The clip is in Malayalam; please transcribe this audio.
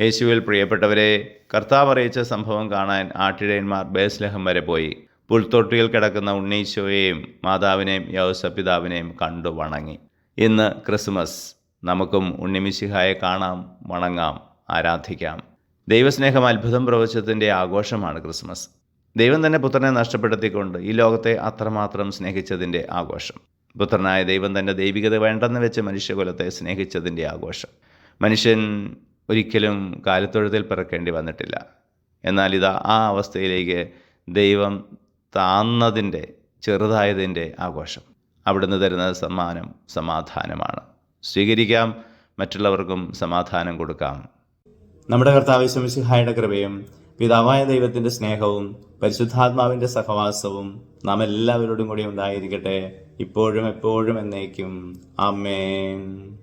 യേശുവിൽ പ്രിയപ്പെട്ടവരെ കർത്താവ് അറിയിച്ച സംഭവം കാണാൻ ആട്ടിടയന്മാർ ബേസ്ലഹം വരെ പോയി. പുൽത്തൊട്ടിയിൽ കിടക്കുന്ന ഉണ്ണീശോയെയും മാതാവിനെയും യൗസപിതാവിനെയും കണ്ടു വണങ്ങി. ഇന്ന് ക്രിസ്മസ്. നമുക്കും ഉണ്ണിമിശിഹായെ കാണാം വണങ്ങാം ആരാധിക്കാം. ദൈവസ്നേഹം അത്ഭുതം പ്രവചത്തിന്റെ ആഘോഷമാണ് ക്രിസ്മസ്. ദൈവം തന്നെ പുത്രനെ നഷ്ടപ്പെടുത്തിക്കൊണ്ട് ഈ ലോകത്തെ അത്രമാത്രം സ്നേഹിച്ചതിന്റെ ആഘോഷം. പുത്രനായ ദൈവം തന്റെ ദൈവികത വേണ്ടെന്ന് വെച്ച് മനുഷ്യകുലത്തെ സ്നേഹിച്ചതിന്റെ ആഘോഷം. മനുഷ്യൻ ഒരിക്കലും കാലത്തൊഴുത്തിൽ പിറക്കേണ്ടി വന്നിട്ടില്ല. എന്നാൽ ഇത് ആ അവസ്ഥയിലേക്ക് ദൈവം താന്നതിന്റെ ചെറുതായതിന്റെ ആഘോഷം. അവിടുന്ന് തരുന്ന സമ്മാനം സമാധാനമാണ്. സ്വീകരിക്കാം മറ്റുള്ളവർക്കും സമാധാനം കൊടുക്കാം. നമ്മുടെ കർത്താവ് ശമിസിഹായുടെ കൃപയും പിതാവായ ദൈവത്തിന്റെ സ്നേഹവും പരിശുദ്ധാത്മാവിന്റെ സഹവാസവും നാം എല്ലാവരോടും കൂടി ഉണ്ടായിരിക്കട്ടെ. ഇപ്പോഴും എപ്പോഴും എന്നേക്കും. ആമേൻ.